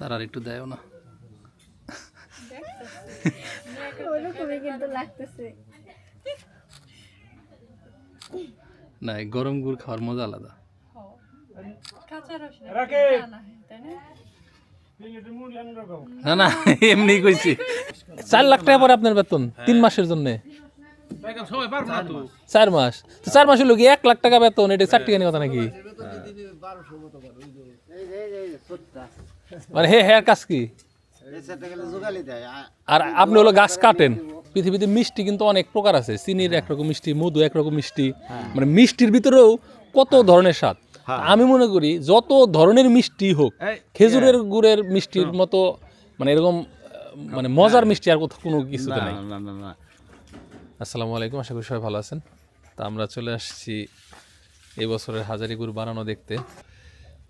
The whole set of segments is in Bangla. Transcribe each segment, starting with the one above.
তার আর একটু দেয়ও না। ওরকমই কিন্তু না গরম গুড় খাওয়ার মজা আলাদা। না? না না এমনি কইছি। চার লাখ টাকা পরে আপনার বেতন তিন মাসের জন্য। চার মাস। তো চার মাস হলো কি এক লাখ টাকা বেতন এটা চার টাকা কথা নাকি? মানে হে হ্যাঁ কাজ কি? আর আপনি হলো গাছ কাটেন। পৃথিবীতে মিষ্টি কিন্তু অনেক প্রকার আছে। চিনির একরকম মিষ্টি মধু একরকম মিষ্টি। মানে মিষ্টির ভিতরেও কত ধরনের স্বাদ। আমি মনে করি যত ধরনের মিষ্টি হোক খেজুরের গুড়ের মিষ্টির মতো মানে এরকম মানে মজার মিষ্টি আর কোথাও কোনো কিছুতে নাই। আসসালামু আলাইকুম আশা করি সবাই ভালো আছেন। তা আমরা চলে আসছি এই বছরের হাজারি গুড় বানানো দেখতে।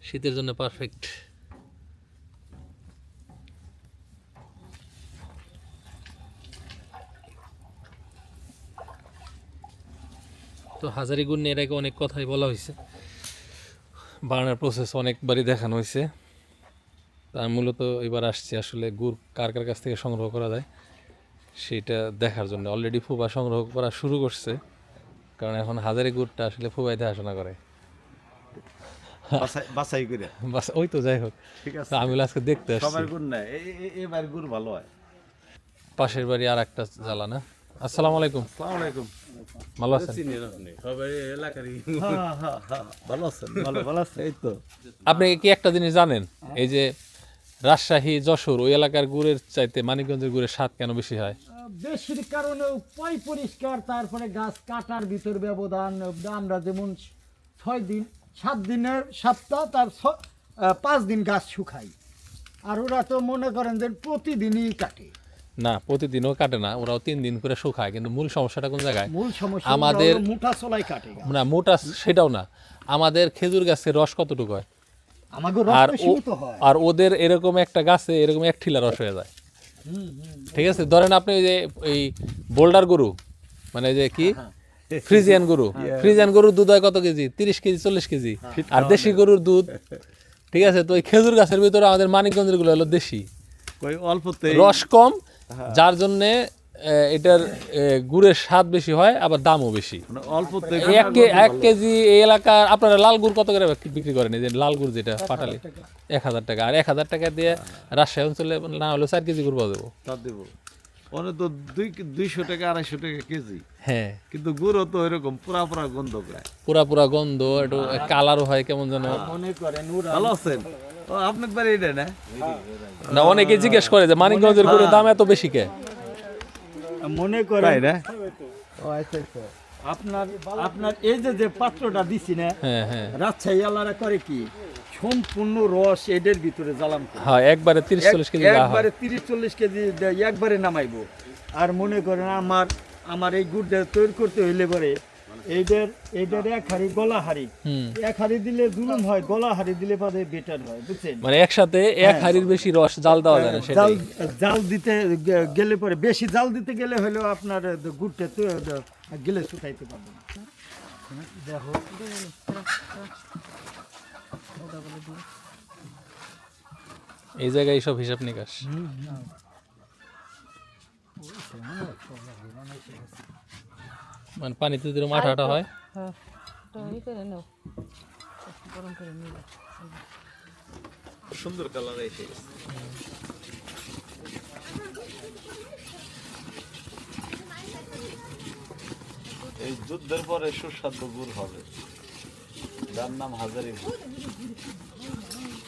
শীতের জন্য পারফেক্ট তো হাজারি নিয়ে এর আগে অনেক কথাই বলা হয়েছে। বানানোর প্রসেস অনেকবারই দেখানো হয়েছে। তা মূলত এবার আসছি আসলে গুড় কার কার কাছ থেকে সংগ্রহ করা যায়, সেটা দেখার জন্য। অলরেডি ফুবা সংগ্রহ করা শুরু করছে, কারণ এখন হাজারি গুড়টা আসলে ফুবাই দেখাশোনা করে। বাছাই করে। ওই তো যাই হোক। ঠিক আছে। আমি আজকে দেখতে আসছি। সবার গুণ না এবার গুড় ভালো হয়। পাশের বাড়ি আর একটা জ্বালা না? আসসালামু আলাইকুম। আসসালামু আলাইকুম। ভালো আছেন? সবাই এলাকারই। ভালো আছেন? ভালো ভালো আছে এই তো। আপনি কি একটা জিনিস জানেন? এই যে রাজশাহী যশোর ওই এলাকার গুড়ের চাইতে মানিকগঞ্জের গুড়ের স্বাদ কেন বেশি হয়? বেশির কারণে পয় পরিষ্কার তারপরে গাছ কাটার ভিতর ব্যবধান। আমরা যেমন ছয় দিন সাত দিনের সপ্তাহ তার পাঁচ দিন গাছ শুকাই আর ওরা তো মনে করেন যে প্রতিদিনই কাটে। না প্রতিদিনও কাটে না ওরাও তিন দিন করে শুকায় কিন্তু মূল সমস্যাটা কোন জায়গায়? মূল সমস্যা আমাদের- মুঠা চলাই কাটে। না মোটা সেটাও না। আমাদের খেজুর গাছের রস কতটুকু হয়? আমাকে আর রক্ত সীমিত হয়। আর ওদের এরকম একটা গাছে এরকম এক ঠিলা রস হয়ে যায়। ঠিক আছে? ধরেন আপনি যে এই বোল্ডার গরু মানে যে কি? ফ্রিজিয়ান গরু। ফ্রিজিয়ান গরুর দুধ হয় কত কেজি? তিরিশ কেজি চল্লিশ কেজি। আর দেশি গরুর দুধ ঠিক আছে? তো ওই খেজুর গাছের ভিতরে আমাদের মানিকগঞ্জেরগুলো হলো দেশি। কই অল্পতে রস কম যার জন্য এটার গুড়ের স্বাদ বেশি হয় আবার দামও বেশি। মানে এক কেজি এই এলাকার আপনারা লাল গুড় কত করে বিক্রি- করেন? এই যে লাল গুড় যেটা পাটালি। এক হাজার টাকা। আর এক হাজার টাকা দিয়ে রাজশাহী অঞ্চলে না হলেও চার কেজি গুড় পাওয়া যাব। ওনে তো দুই দুইশো টাকা আড়াইশো টাকা কেজি। হ্যাঁ। কিন্তু গুড়ও তো এরকম পুরা পুরা গন্ধ প্রায়। পুরা পুরা গন্ধ একটু কালারও হয় কেমন যেন। মনে করেন ভালো আছেন? ও আপনার বাড়ি এটা না? না অনেকে জিজ্ঞেস করে যে মানিকগঞ্জের গুড়ের দাম এত বেশি কে? মনে তাই করেন না আপনার আপনার এই যে যে পাত্রটা দিছি না হ্যাঁ হ্যাঁ। রাজশাহী আলারা করে কি? সম্পূর্ণ রস এদের ভিতরে জ্বালাম হ্যাঁ একবারে তিরিশ চল্লিশ কেজি একবারে তিরিশ চল্লিশ কেজি একবারে নামাইবো। আর মনে করেন আমার আমার এই গুড়টা তৈরি করতে হইলে পরে এইটার এইটার এক হাড়ি গলা হাড়ি। এক হাড়ি দিলে জুলুম হয় গলা হাড়ি দিলে পরে বেটার হয় বুঝছেন? মানে একসাথে এক হাড়ির বেশি রস জাল দেওয়া যায় না জাল জাল দিতে গেলে পরে বেশি জাল দিতে গেলে হলেও আপনার গুড়টা তো গেলে শুকাইতে পারবে না। দেখো। এই জায়গায় সব হিসাব নিকাশ। মানে পানিতে যেরকম আঠা আঠা হয়? সুন্দর কালার এসে এই যুদ্ধের পরে সুস্বাদু গুড় হবে। যার নাম হাজারি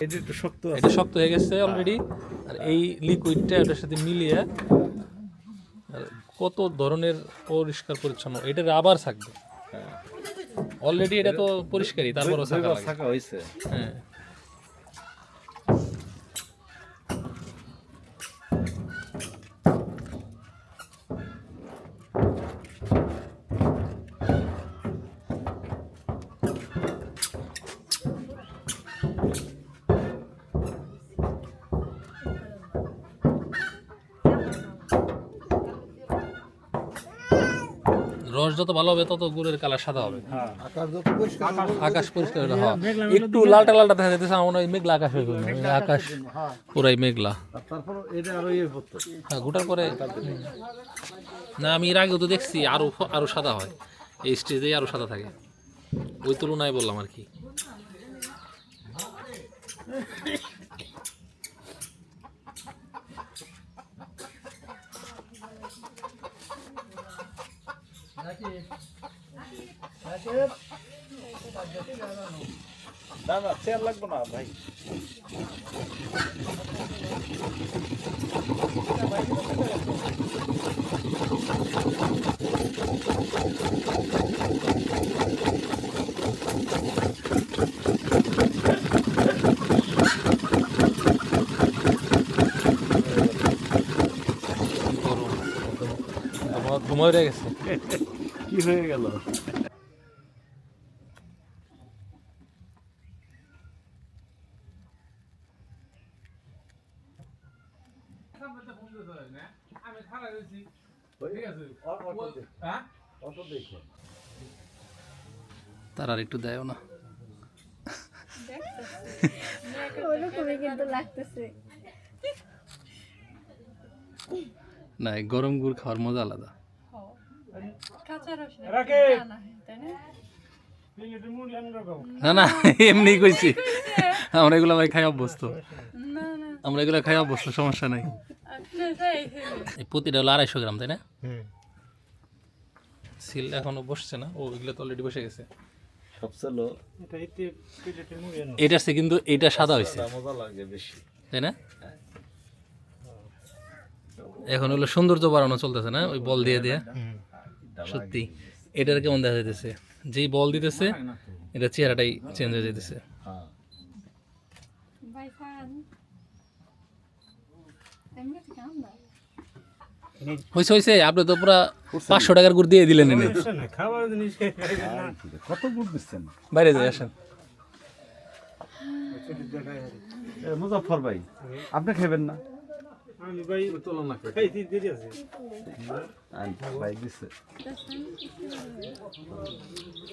এটা একটু শক্ত এটা শক্ত হয়ে গেছে অলরেডি আর এই লিকুইডটা এটার সাথে মিলিয়ে আর কত ধরনের পরিষ্কার পরিচ্ছন্ন। এটা আবার থাকবে। অলরেডি এটা তো পরিষ্কারই তারপর থাকা থাকা হয়েছে হ্যাঁ। রস যত ভালো হবে তত গুড়ের কালার সাদা হবে। আকাশ পরিষ্কার আকাশ পরিষ্কার একটু লালটা লালটা দেখা যেতেছে আমার হয় মেঘলা আকাশ হয়ে গেল। আকাশ পুরাই মেঘলা। ইয়ে হ্যাঁ গোটার পরে না আমি এর আগেও তো দেখছি আরও আরও সাদা হয়। এই স্টেজে আরও সাদা থাকে। ওই তুলনায় বললাম আর কি। না না চেয়ার লাগবে না ভাই গরম ঘুমাই রয়ে গেছে কি হয়ে গেল? তার আর একটু দেয় না। ওরকমই কিন্তু লাগতেছে না গরম গুড় খাওয়ার মজা আলাদা। না না তাই না? না না এমনি কইছি। আমরা এগুলো ভাই খাই অভ্যস্ত। না না। আমরা এগুলো খাই অভ্যস্ত সমস্যা নাই। আচ্ছা তাই হলো। এই প্রতিটা হলো আড়াইশো গ্রাম তাই না? সিল এখনও বসছে না। ও এগুলো তো অলরেডি বসে গেছে। সবচেয়ে লো এটার কিন্তু এটা সাদা হয়েছে মজা লাগে বেশি। তাই না? এখন হলো সৌন্দর্য বাড়ানো চলতেছে না? ওই বল দিয়ে দিয়ে। সত্যি। এটার কেমন দেখা যাইতেছে? যেই বল দিতেছে এটা চেহারাটাই চেঞ্জ হয়ে হ্যাঁ। তো কাম না হয়েছে হয়েছে আপনি তো পুরা পাঁচশো টাকার গুড় দিয়ে দিলেন এনে। কত গুড় দিচ্ছেন? বাইরে যাই আসেন। মুজাফর ভাই আপনি খাবেন না? ভাই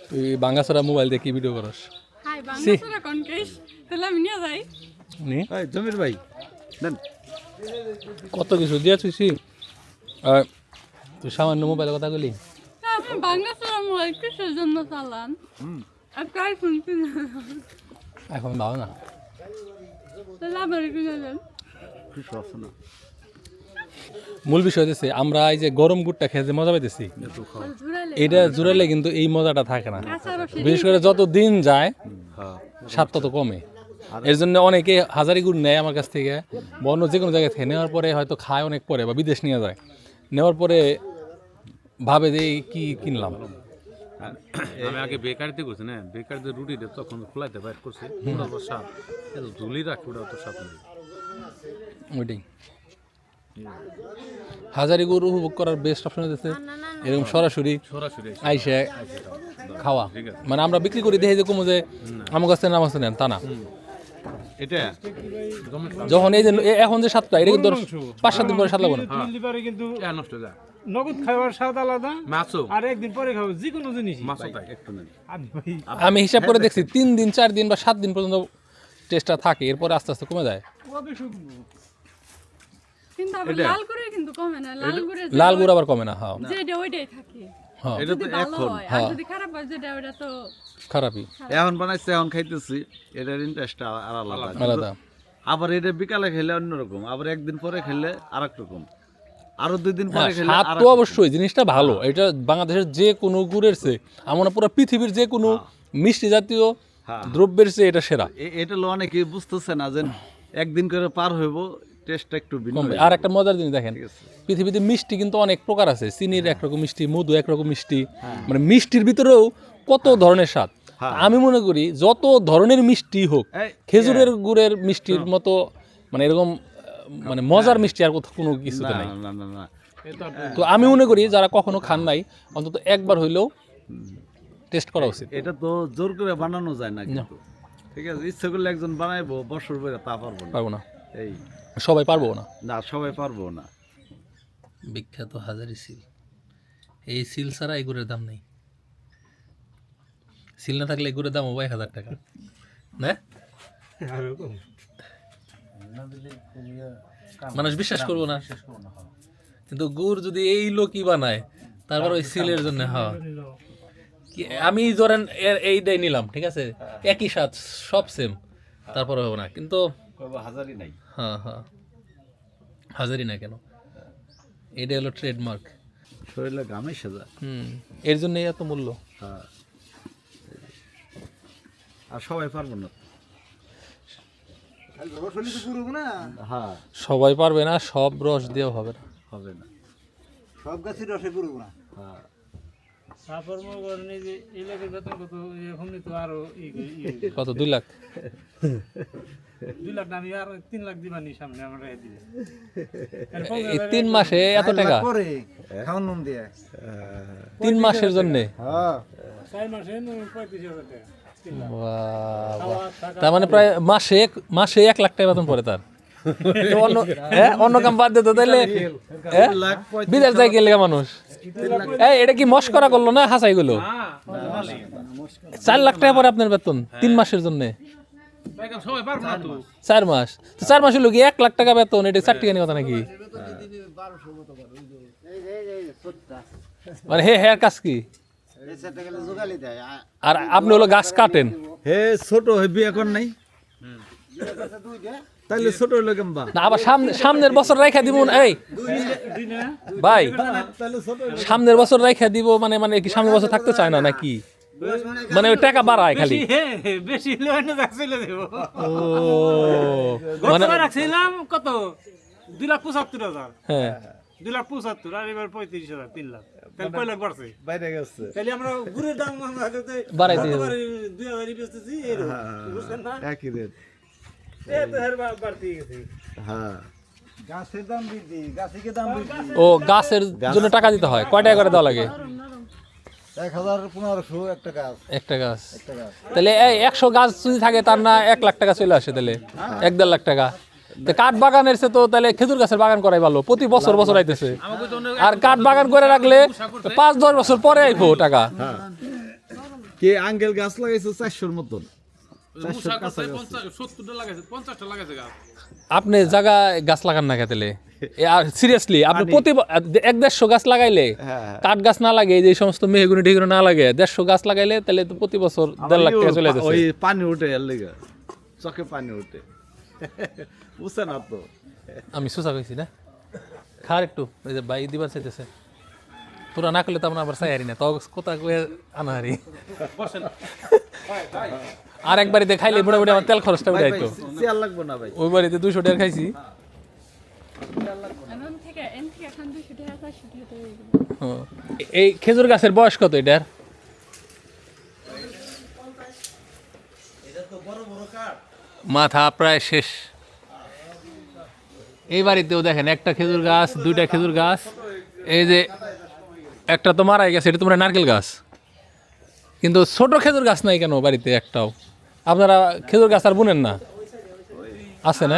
তুই বাঙ্গাসরা মোবাইল দিয়ে কি ভিডিও করস? হাই বাংলা কোন কেস? তাহলে আমি নিয়ে যাই। নি? এই জমির ভাই দেন। কত কিছু দিয়ে তুইছি আর তুই সামান্য মোবাইলের কথা বলি আপনি বাংলা সালাম কিসের জন্য চালান? আপনি আইফোন কিনে? এখন ভালো না। তাহলে কিনে দেন কিছু আছে না। মূল বিষয় হচ্ছে আমরা এই যে গরম গুড়টা খেয়ে যে মজা পাইতেছি এটা জুড়ালে কিন্তু এই মজাটা থাকে না। বিশেষ করে যত দিন যায় হ্যাঁ। স্বাদ তত কমে। এর জন্য অনেকে হাজারি গুড় নেয় আমার কাছ থেকে। বা অন্য যে কোনো জায়গায় থেকে নেওয়ার পরে হয়তো খায় অনেক পরে বা বিদেশ নিয়ে যায়। নেওয়ার পরে ভাবে যে কি কিনলাম। আমি আগে বেকারিতে করছি না? বেকারিতে রুটি দিয়ে তখন খোলাইতে বাইর করছি ওটা তো স্বাদ। ধুলি রাখি ওটা তো স্বাদ নেই। ওইটাই হাজারি গুড় উপভোগ করার বেস্ট অপশন হচ্ছে এরকম সরাসরি সরাসরি। আইসে খাওয়া। মানে আমরা বিক্রি করি দেখি যে কমো যে আমার কাছ নাম আছে নেন তা না। যখন এই যে এখন যে সাতটা এটা কিন্তু পাঁচ সাত দিন পরে সাত লাগবে না কিন্তু নষ্ট যায়। নগদ খাবার স্বাদ আলাদা। মাছও। আর একদিন পরে খাব যে কোনো জিনিস মাছও তাই। একটু আমি আমি হিসাব করে দেখছি তিন দিন চার দিন বা সাত দিন পর্যন্ত টেস্টটা থাকে এরপরে আস্তে আস্তে কমে যায়। কিন্তু আবার লাল করে কিন্তু কমে না লাল করে লাল গুড় আবার কমে না হ্যাঁ। যেটা ওইটাই থাকে। হ্যাঁ। এটা তো এখন হয় আর যদি খারাপ হয় যেটা ওটা তো খারাপই। এখন বানাইছে এখন খাইতেছি এটার ইন্টারেস্টটা আর আলাদা। আলাদা। আবার এটা বিকালে খেলে অন্যরকম আবার একদিন পরে খেলে আর রকম। আরও দুই দিন পরে হ্যাঁ, খেলে স্বাদ তো অবশ্যই জিনিসটা ভালো। এটা বাংলাদেশের যে কোনো গুড়ের চেয়ে আমরা পুরো পৃথিবীর যে কোনো মিষ্টি জাতীয় হ্যাঁ। দ্রব্যের চেয়ে এটা সেরা। এটা লো অনেকে বুঝতেছে না যে একদিন করে পার হইব টেস্টটা একটু ভিন্ন আর একটা মজার জিনিস দেখেন পৃথিবীতে মিষ্টি কিন্তু অনেক প্রকার আছে। চিনির একরকম মিষ্টি মধু একরকম মিষ্টি। মানে মিষ্টির ভিতরেও কত ধরনের স্বাদ। হ্যাঁ। আমি মনে করি যত ধরনের মিষ্টি হোক খেজুরের গুড়ের মিষ্টির মতো মানে এরকম মানে মজার মিষ্টি আর কোথাও কোনো কিছুতে নাই। না না না। তো আমি মনে করি যারা কখনো খান নাই অন্তত একবার হইলেও টেস্ট করা উচিত। এটা তো জোর করে বানানো যায় না কিন্তু। ঠিক আছে ইচ্ছে করলে একজন বানাইবো বছর বইরা তা পারব না। পারব না। এই। সবাই পারব না? না সবাই পারব না। বিখ্যাত হাজারি সিল। এই সিল ছাড়া দাম নেই। সিল না থাকলে দাম হবে এক হাজার টাকা। না? মানুষ বিশ্বাস করব না। কিন্তু গুড় যদি এই লোকই বানায় তারপর ওই সিলের জন্য হ্যাঁ। আমি ধরেন এইটাই নিলাম ঠিক আছে? একই স্বাদ সব সেম তারপরে হবে না। কিন্তু হাজারই নাই। হ্যাঁ হ্যাঁ। হাজারি না কেন? এটা হলো ট্রেডমার্ক শরীরে ঘামে সেজা। হুম এর জন্যই এত মূল্য। হ্যাঁ। আর সবাই পারব না। হ্যাঁ। সবাই পারবে না সব রস দিয়েও হবে না। হবে না। সব গাছের রসে পুরো না। হ্যাঁ। কত? দুই লাখ? দুই লাখ না আর তিন লাখ দিবানি সামনে আমরা রেখে দিবে। এই তিন মাসে এত টাকা? পরে খাওয়ান নুন দিয়ে। তিন মাসের জন্য? হ্যাঁ। চার মাসে পঁয়ত্রিশ হাজার টাকা তার মানে প্রায় মাসে মাসে এক লাখ টাকা বেতন পড়ে তার? অন্য হ্যাঁ অন্য কাম বাদ দিত তাইলে। হ্যাঁ? বিদেশ যায় গেলে মানুষ। এই এটা কি মস্করা করল না হাসাই গুলো চার লাখ টাকা পরে আপনার বেতন তিন মাসের জন্য। তো চার মাস। তো চার মাসের লোক এক লাখ টাকা বেতন এটা চার টাকা কথা নাকি? মানে হে হ্যাঁ কাজ কি? আর আপনি হলো গাছ কাটেন। হে ছোট নাই? তাইলে ছোট হইল কেমবা না আবার সামনে সামনের বছর রাইখা দিব এই। ভাই সামনের বছর রাইখা দিব মানে মানে কি সামনের বছর থাকতে চায় না নাকি? মানে টাকা বাড়ায় খালি। হে, হে, বেশি হলে অন্য চলে দেবো। ও মানে রাখছিলাম কত? দুই লাখ পঁচাত্তর হাজার। হ্যাঁ। দুই লাখ পঁচাত্তর আর এবার পঁয়ত্রিশ হাজার তিন লাখ। তাহলে কয় লাখ বাড়ছে? বাইরে গেছে। তাহলে আমরা গুড়ের দাম আমরা বাড়াই দুই হাজারই বেচতেছি বুঝছেন না? একই রেট হ্যাঁ। ও গাছের জন্য টাকা দিতে হয়। কয় টাকা করে দেওয়া লাগে? এক হাজার পনেরোশো একটা গাছ। একটা গাছ। তাহলে এই একশো গাছ যদি থাকে তার না এক লাখ টাকা চলে আসে তাহলে। এক দেড় লাখ টাকা। তো কাঠ বাগানের সে তো তাহলে খেজুর গাছের বাগান করাই ভালো। প্রতি বছর বছর আইতেছে। আর কাঠ বাগান করে রাখলে পাঁচ দশ বছর পরে আইবো টাকা। কে আঙ্কেল গাছ লাগাইছো চারশোর মতন। মুসা করছে লাগাইছে পঞ্চাশটা লাগাইছে গাছ। আপনি জায়গা গাছ লাগান না খেতেলে আর সিরিয়াসলি আপনি প্রতি এক দেড়শো গাছ লাগাইলে কাঠ গাছ না লাগে যে সমস্ত মেহগুনি টেগুনি না লাগে দেড়শো গাছ লাগাইলে তাহলে তো প্রতি বছর দেড় লাখ টাকা চলে ওই যাচ্ছে। পানি উঠে এর লেগে। চোখে পানি উঠে। বুঝছে না তো? আমি সুসা কইছি না। খার একটু ওই যে বাই দিবার চাইতেছে। পুরা না করলে তো আমরা আবার চাই না। তো কোথা কয়ে আনা হারি? আর এক বাড়িতে খাইলে মোটামুটি আমার তেল খরচটা উঠে ভাই ওই বাড়িতে টাকা খাইছি। দুশো টাকা হুম। এই খেজুর গাছের বয়স কত এটার? মাথা প্রায় শেষ। এই বাড়িতেও দেখেন একটা খেজুর গাছ দুইটা খেজুর গাছ। এই যে একটা তো মারাই গেছে এটা তোমরা নারকেল গাছ। কিন্তু ছোট খেজুর গাছ নাই কেন বাড়িতে একটাও? আপনারা খেজুর গাছ আর বুনেন না? আছে না?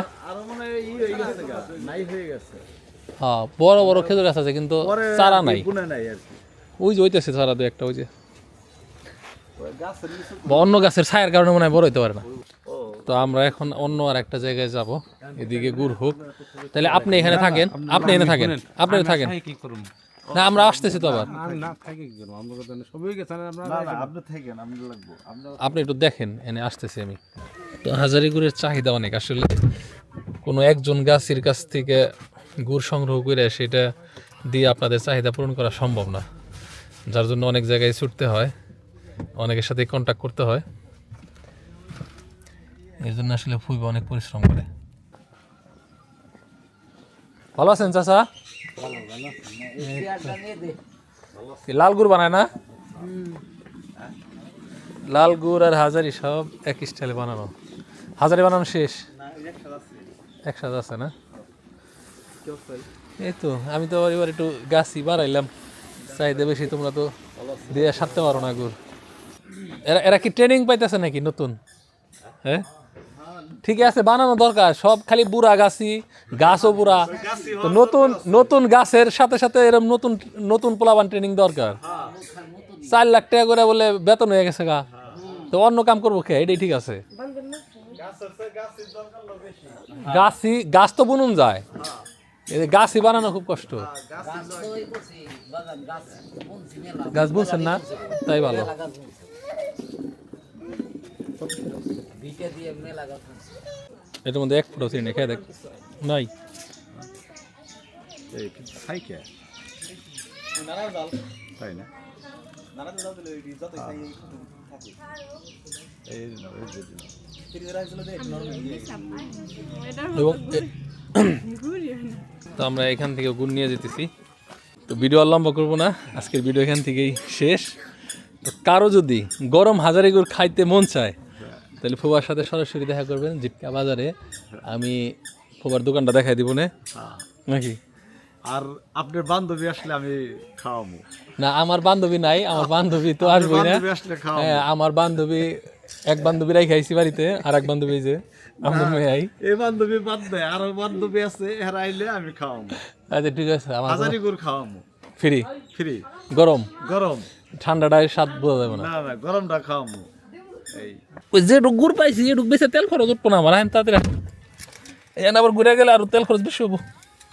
হয় বড় বড় খেজুর গাছ আছে কিন্তু চারা নাই। ওই যে ওইতেছে চারা দু একটা ওই যে। বা অন্য গাছের ছায়ের কারণে মনে হয় বড় হইতে পারে না। তো আমরা এখন অন্য আর একটা জায়গায় যাব এদিকে গুড় হোক। তাহলে আপনি এখানে থাকেন আপনি এখানে থাকেন আপনি থাকেন। কি করুন। না আমরা আসতেছি তো আবার। আপনি থাকেন আমি লাগবো। আমরা আপনি একটু দেখেন এনে আসতেছি আমি। তো হাজারি গুড়ের চাহিদা অনেক। আসলে কোনো একজন গাছের কাছ থেকে গুড় সংগ্রহ করে সেটা দিয়ে আপনাদের চাহিদা পূরণ করা সম্ভব না। যার জন্য অনেক জায়গায় ছুটতে হয়। অনেকের সাথে কন্ট্যাক্ট করতে হয়। এর জন্য আসলে ফুইবা অনেক পরিশ্রম করে। ভালো আছেন চাচা? লাল গুড় বানায় না? লাল গুড় আর হাজারি সব এক স্টাইলে বানানো। হাজারি বানানো শেষ? একসাথে আছে না? এই তো, আমি তো এবার একটু গাছই বাড়াইলাম। চাহিদা বেশি, তোমরা তো দিয়ে সারতে পারো না গুড়। এরা এরা কি ট্রেনিং পাইতেছে নাকি নতুন? হ্যাঁ? ঠিক আছে, বানানো দরকার। সব খালি বুড়া গাছি গাছও বুড়া। তো নতুন নতুন গাছের সাথে সাথে এরকম নতুন নতুন পোলাবান ট্রেনিং দরকার। চার লাখ টাকা করে বলে বেতন হয়ে গেছে গা। তো অন্য কাম করব কে? এটাই ঠিক আছে। গাছি গাছ তো বুনুন যায়। গাছই বানানো খুব কষ্ট। গাছ বুনছেন না? তাই ভালো। এটার মধ্যে এক ফুটো চিনি খেয়ে দেখ। নাই। এই কিন্তু খাইকে তাই না? এই না, এই যে দিন। এটা এবং এ- ঘুরি তো আমরা এখান থেকে গুড় নিয়ে যেতেছি। তো ভিডিও আর লম্বা করব না আজকের ভিডিও এখান থেকেই শেষ। তো কারও যদি গরম হাজারি গুড় খাইতে মন চায় তাহলে ফুবার সাথে সরাসরি দেখা করবেন জিটকা বাজারে। আমি ফুবার দোকানটা দেখাই দিব না। নাকি? আর আপনার বান্ধবী আসলে আমি খাওয়াবো না আমার বান্ধবী নাই আমার বান্ধবী তো আসবেই না। হ্যাঁ আমার বান্ধবী এক বান্ধবী রাই খাইছি বাড়িতে আর এক বান্ধবী যে আমার মেয়ে আই। এই বান্ধবী বাদ দেয় আরও বান্ধবী আছে এরা আইলে আমি খাওয়াবো আচ্ছা ঠিক আছে আমার হাজারি গুড় খাওয়াবো ফ্রি। ফ্রি। গরম। গরম। ঠান্ডাটায় স্বাদ বোঝা যাবে না। না গরমটা খাওয়াবো ওই যে গুড় পাইছি এটুক বেশি তেল খরচ উঠবো না আমার আমি তাড়াতাড়ি এখানে আবার ঘুরে গেলে আরও তেল খরচ বেশি হব।